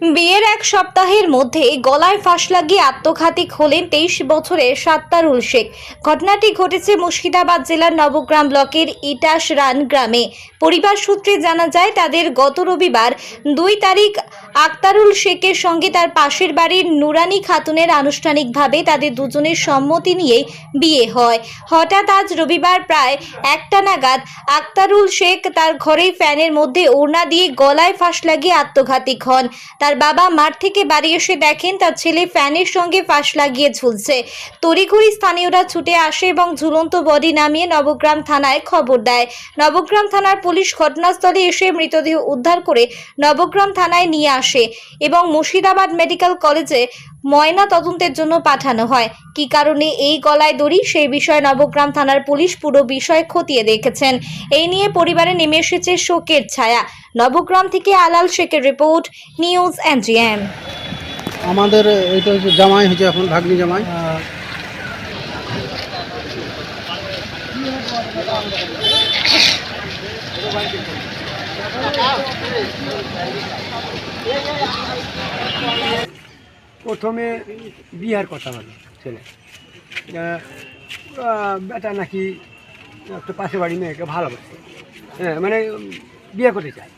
বিয়ের এক সপ্তাহের মধ্যে গলায় ফাঁস লাগিয়ে আত্মঘাতী হলেন তেইশ বছরের সাত্তারুল শেখ। ঘটনাটি ঘটেছে মুর্শিদাবাদ জেলার নবগ্রাম ব্লকের ইটাস রান গ্রামে। পরিবার সূত্রে জানা যায়, তাদের গত রবিবার দুই তারিখ আক্তারুল শেখের সঙ্গে তার পাশের বাড়ির নুরানি খাতুনের আনুষ্ঠানিকভাবে তাদের দুজনের সম্মতি নিয়ে বিয়ে হয়। হঠাৎ আজ রবিবার প্রায় একটা নাগাদ আক্তারুল শেখ তার ঘরেই ফ্যানের মধ্যে ওড়না দিয়ে গলায় ফাঁস লাগিয়ে আত্মঘাতিক হন। তার বাবা মাঠ থেকে বাড়ি এসে দেখেন তার ছেলে ফ্যানের সঙ্গে ফাঁস লাগিয়ে ঝুলছে। তড়িঘড়ি স্থানীয়রা ছুটে আসে এবং ঝুলন্ত বডি নামিয়ে নবগ্রাম থানায় খবর দেয়। নবগ্রাম থানার পুলিশ ঘটনাস্থলে এসে মৃতদেহ উদ্ধার করে নবগ্রাম থানায় নিয়ে আসে এবং মুর্শিদাবাদ মেডিকেল কলেজে ময়না তদন্তের জন্য পাঠানো হয়। কী কারণে এই গলায় দড়ি, সেই বিষয়ে নবগ্রাম থানার পুলিশ পুরো বিষয় খতিয়ে দেখেছেন। এই নিয়ে পরিবারে নেমে এসেছে শোকের ছায়া। নবগ্রাম থেকে আলাল শেখের রিপোর্ট, নিউজ এনজিএম। আমাদের এইটা হচ্ছে জামাই হচ্ছে এখন, ভাগ্নি জামাই। প্রথমে বিয়ার কথা বলে, ছেলে। বেটা নাকি একটা পাশে বাড়ি মেয়েকে ভালোবাসে। হ্যাঁ মানে বিয়ে করতে চায়।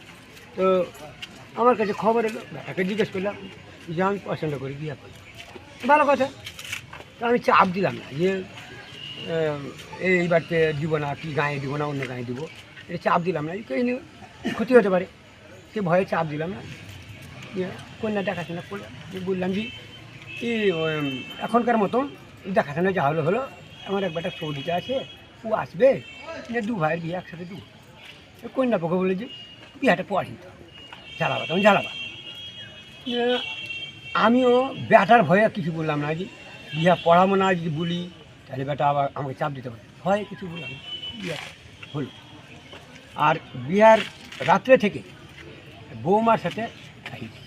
তো আমার কাছে খবর এলো বেটাকে জিজ্ঞেস করলাম, যে আমি পছন্দ করি বিয়ে করি ভালো কথা। তো আমি চাপ দিলাম না যে এই দিব না, কি গায়ে দিব না, অন্য গায়ে দিব। এটা চাপ দিলাম না, কেউ ক্ষতি হতে পারে। সে ভয়ে চাপ দিলাম না। কন্যা দেখাশোনা বললাম যে এখনকার মতন দেখাশোনা যা হলো হলো, আমার এক বেটা সৌদিতে আছে, ও আসবে দু ভাইয়ের বিয়ে একসাথে দু কন্যা পক্ষে বলে যে, বিয়েটা পড়ি তো জ্বালাবা, তখন জ্বালাবা। আমিও বেটার ভয়ে কিছু বললাম না, যে বিয়া পড়াবো না, যদি বলি, তাহলে বেটা আবার আমাকে চাপ দিতে পারে। ভয়ে কিছু বললাম। বিয়া হলো। আর বিয়ার রাত্রে থেকে বৌমার সাথে খাইছি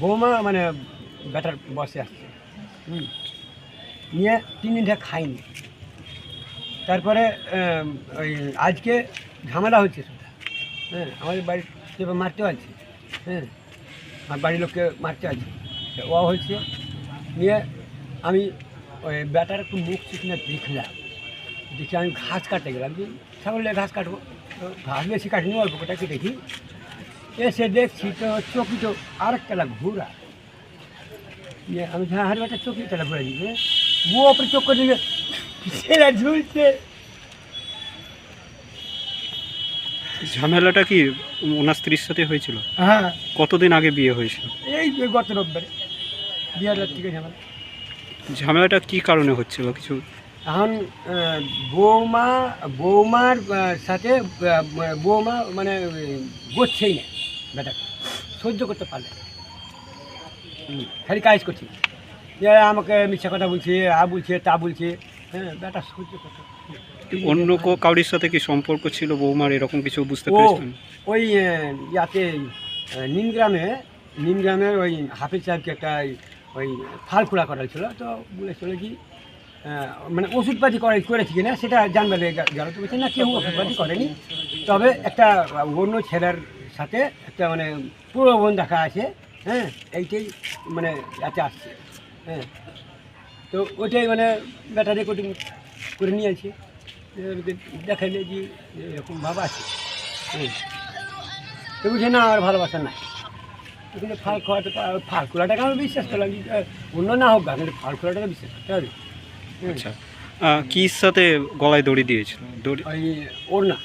বৌমা মানে বেটার বসে আসছে। নিয়ে তিন দিন থেকে খাইনি। তারপরে ওই আজকে ঝামেলা হচ্ছে সেটা। হ্যাঁ আমাদের কেউ মারতে আছে হ্যাঁ আমার বাড়ির লোককে মারতে আছে ও হয়েছে। নিয়ে আমি ওই ব্যাটার একটু মুখ চিকনে দেখলাম। দেখি আমি ঘাস কাটতে গেলাম। যে ছাগলের ঘাস কাটবো। ঘাস বেশি কাটিনি, অল্প কটা কেটেছি এসে দেখছি তো চকি তো আরেকটা ঘুরা নিয়ে আমি হারি একটা চকি তালা ঘুরে দিবে। ও ওপরে চোখ করে দিলে সেটা ঝুলছে। ঝামেলাটা কি? ওনার স্ত্রীর সাথে হয়েছিল? হ্যাঁ। কতদিন আগে বিয়ে হয়েছিল? এই গত রোববারে। বিহার থেকে ঝামেলা ঝামেলাটা কি কারণে হচ্ছিল? কিছু এখন বৌমা বৌমার সাথে বৌমা মানে গোচ্ছেই না বেটাকে। সহ্য করতে পারলে। খালি কাজ করছি। যে আমাকে মিথ্যা কথা বলছে আ বলছে তা বলছে হ্যাঁ বেটা সহ্য করতে অন্য কো কাউরির সাথে কি সম্পর্ক ছিল বৌমার? এরকম কিছু বুঝতে পেরেছেন? ওই ইয়াতে নিমগ্রামে নিমগ্রামের ওই হাফিজ সাহেবকে একটা ওই- ফাল খোলা করা ছিল তো বলেছিল কি মানে ওষুধপাতি করে করেছি কিনা সেটা জানবে গেল। তো বলছে, না, কেউ ওষুধপাতি করেনি। তবে একটা অন্য ছেলের সাথে একটা মানে পূর্ববন দেখা আছে। হ্যাঁ এইটাই মানে এতে আসছে। হ্যাঁ তো ওইটাই মানে ব্যাটা রেকর্ডিং করে নিয়েছে। দেখাইলে যে এরকম ভাব আছে। হুম। তো বুঝে না, আর ভালোবাসা নাই। কিন্তু ফাল পা- ফাল খোলাটাকে আমি বিশ্বাস করলাম অন্য না হোক কিন্তু ফাল খোলাটাকে বিশ্বাস করতে হবে। আচ্ছা। কি সাথে গলায় দড়ি দিয়েছিল? দড়ি ওর না